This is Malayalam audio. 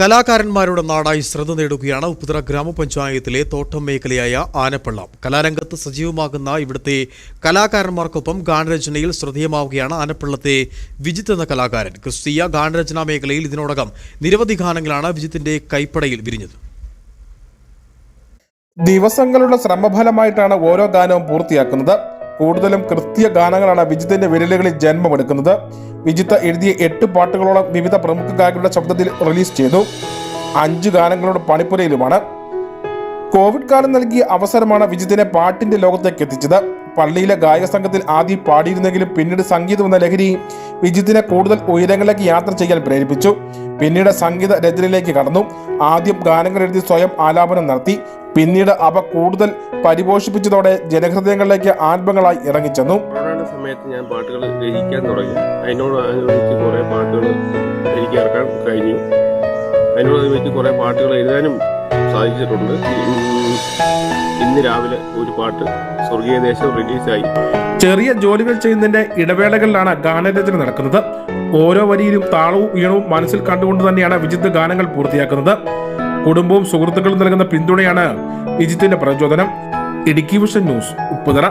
കലാകാരന്മാരുടെ നാടായി ശ്രദ്ധ നേടുകയാണ് ഉപ്പുതറ ഗ്രാമപഞ്ചായത്തിലെ തോട്ടം മേഖലയായ ആനപ്പള്ളം. കലാരംഗത്ത് സജീവമാകുന്ന ഇവിടുത്തെ കലാകാരന്മാർക്കൊപ്പം ഗാനരചനയിൽ ശ്രദ്ധേയമാവുകയാണ് ആനപ്പള്ളത്തെ വിജിത്ത് എന്ന കലാകാരൻ. ക്രിസ്തീയ ഗാനരചനാ മേഖലയിൽ ഇതിനോടകം നിരവധി ഗാനങ്ങളാണ് വിജിത്തിന്റെ കൈപ്പടയിൽ വിരിഞ്ഞത്. ദിവസങ്ങളുടെ ശ്രമഫലമായിട്ടാണ് ഓരോ ഗാനവും പൂർത്തിയാക്കുന്നത്. കൂടുതലും കൃത്യ ഗാനങ്ങളാണ് വിജിത്തിന്റെ വിരലുകളിൽ ജന്മമെടുക്കുന്നത്. വിജിത്ത് എഴുതിയ എട്ട് പാട്ടുകളോളം വിവിധ പ്രമുഖ ഗായകരുടെ ശബ്ദത്തിൽ റിലീസ് ചെയ്തു. അഞ്ച് ഗാനങ്ങളുടെ പണിപ്പുരയിലുമാണ്. കോവിഡ് കാലം നൽകിയ അവസരമാണ് വിജിത്തിനെ പാട്ടിന്റെ ലോകത്തേക്ക് എത്തിച്ചത്. പള്ളിയിലെ ഗായക സംഘത്തിൽ ആദ്യം പാടിയിരുന്നെങ്കിലും പിന്നീട് സംഗീതം എന്ന ലഹരി വിജിത്തിനെ കൂടുതൽ ഉയരങ്ങളിലേക്ക് യാത്ര ചെയ്യാൻ പ്രേരിപ്പിച്ചു. പിന്നീട് സംഗീത രചനയിലേക്ക് കടന്നു. ആദ്യം ഗാനങ്ങൾ എഴുതി സ്വയം ആലാപനം നടത്തി. പിന്നീട് അവ കൂടുതൽ പരിപോഷിപ്പിച്ചതോടെ ജനഹൃദയങ്ങളിലേക്ക് ആൽബങ്ങളായി ഇറങ്ങിച്ചെന്നു. സമയത്ത് ഞാൻ പാട്ടുകൾ രചിക്കാൻ തുടങ്ങി. അതിനോട് അനുബന്ധിച്ച് കുറേ പാട്ടുകൾ എനിക്ക് ഇറക്കാൻ കഴിഞ്ഞു. അതിനോടനുബന്ധിച്ച് കുറേ പാട്ടുകൾ എഴുതാനും സാധിച്ചിട്ടുണ്ട്. ഇന്ന് രാവിലെ ഒരു പാട്ട് സ്വർഗീയ ദേശം റിലീസായി. ചെറിയ ജോലികൾ ചെയ്യുന്നതിന്റെ ഇടവേളകളിലാണ് ഗാനരചന നടക്കുന്നത്. ഓരോ വരിയിലും താളവും ഈണവും മനസ്സിൽ കണ്ടുകൊണ്ട് തന്നെയാണ് വിജിത്ത് ഗാനങ്ങൾ പൂർത്തിയാക്കുന്നത്. കുടുംബവും സുഹൃത്തുക്കളും നൽകുന്ന പിന്തുണയാണ് വിജിത്തിന്റെ പ്രചോദനം. Idukki vision news Upputhara.